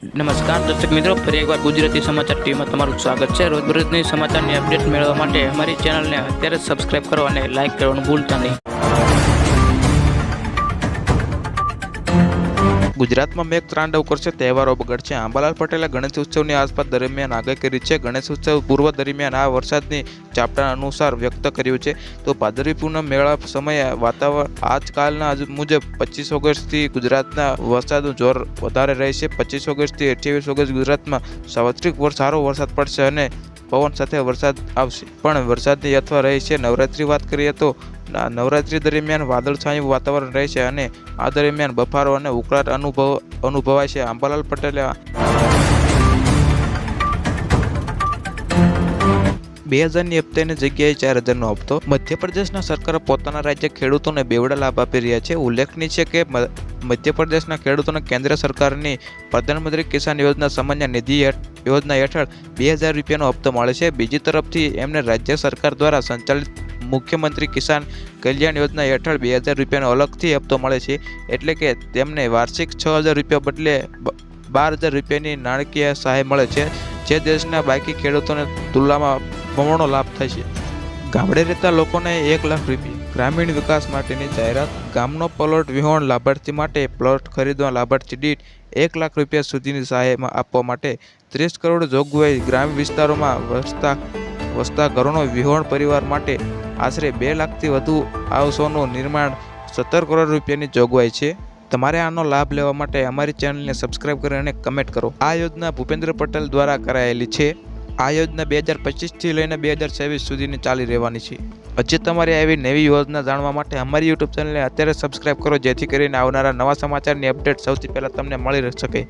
નમસ્કાર, દર્શક મિત્રો, ફરી એકવાર ગુજરાતી સમાચાર ટીવીમાં તમારું સ્વાગત છે. રોજબરોજની સમાચારની અપડેટ મેળવવા માટે અમારી ચેનલને અત્યારે જ સબસ્ક્રાઇબ કરો અને લાઇક કરવાનું ભૂલતા નહીં. ગુજરાતમાં મેઘ ત્રાંડવ કરશે તહેવારો બગડશે. આંબાલાલ પટેલે ગણેશ ઉત્સવની આસપાસ દરમિયાન આગાહી કરી છે. ગણેશ ઉત્સવ પૂર્વ દરમિયાન આ વરસાદની ચાપટા અનુસાર વ્યક્ત કર્યું છે. તો ભાદરવી પૂનમ મેળા સમયે વાતાવરણ આજકાલના મુજબ પચીસ ઓગસ્ટથી ગુજરાતના વરસાદનું જોર વધારે રહેશે. પચીસ ઓગસ્ટથી અઠ્યાવીસ ઓગસ્ટ ગુજરાતમાં સાર્વત્રિક સારો વરસાદ પડશે અને પવન સાથે વરસાદ આવશે. પણ વરસાદની અથવા રહી છે. નવરાત્રી વાત કરીએ તો નવરાત્રી દરમિયાન વાદળછાયું વાતાવરણ રહે છે અને આ દરમિયાન બફારો અને ઉકળાટ અનુભવ, અનુભવાય છે. આંબાલાલ પટેલે બે હજારની હપ્તાની જગ્યાએ ચાર હજારનો હપ્તો. મધ્યપ્રદેશના સરકારે પોતાના રાજ્ય ખેડૂતોને બેવડા લાભ આપી રહ્યા છે. ઉલ્લેખનીય છે કે મધ્યપ્રદેશના ખેડૂતોને કેન્દ્ર સરકારની પ્રધાનમંત્રી કિસાન યોજના સામાન્ય નિધિ યોજના હેઠળ બે હજાર રૂપિયાનો હપ્તો મળે છે. બીજી તરફથી એમને રાજ્ય સરકાર દ્વારા સંચાલિત મુખ્યમંત્રી કિસાન કલ્યાણ યોજના હેઠળ બે હજાર રૂપિયાનો અલગથી હપ્તો મળે છે. એટલે કે તેમને વાર્ષિક છ હજાર રૂપિયા બદલે બાર હજાર રૂપિયાની નાણાકીય સહાય મળે છે. જે દેશના બાકી ખેડૂતોને તુલનામાં બમણો લાભ થાય છે. ગામડે રહેતા લોકોને એક લાખ રૂપિયા. ગ્રામીણ વિકાસ માટેની જાહેરાત, ગામનો પ્લોટ વિહોણ લાભાર્થી માટે પ્લોટ ખરીદવા લાભાર્થી દીઠ એક લાખ રૂપિયા સુધીની સહાયમાં આપવા માટે ત્રીસ કરોડ જોગવાઈ ગ્રામ્ય વિસ્તારોમાં વસતા વસતા ઘરોનો વિહોણ પરિવાર માટે આશરે બે લાખથી વધુ આવસોનું નિર્માણ સત્તર કરોડ રૂપિયાની જોગવાઈ છે. તમારે આનો લાભ લેવા માટે અમારી ચેનલને સબસ્ક્રાઇબ કરી અને કમેન્ટ કરો. આ યોજના ભૂપેન્દ્ર પટેલ દ્વારા કરાયેલી છે. આ યોજના બે હજાર પચીસથી લઈને બે હજાર છવ્વીસ સુધીની ચાલી રહેવાની છે. હજી તમારે આવી નવી યોજના જાણવા માટે અમારી યુટ્યુબ ચેનલને અત્યારે સબસ્ક્રાઇબ કરો, જેથી કરીને આવનારા નવા સમાચારની અપડેટ સૌથી પહેલાં તમને મળી શકે.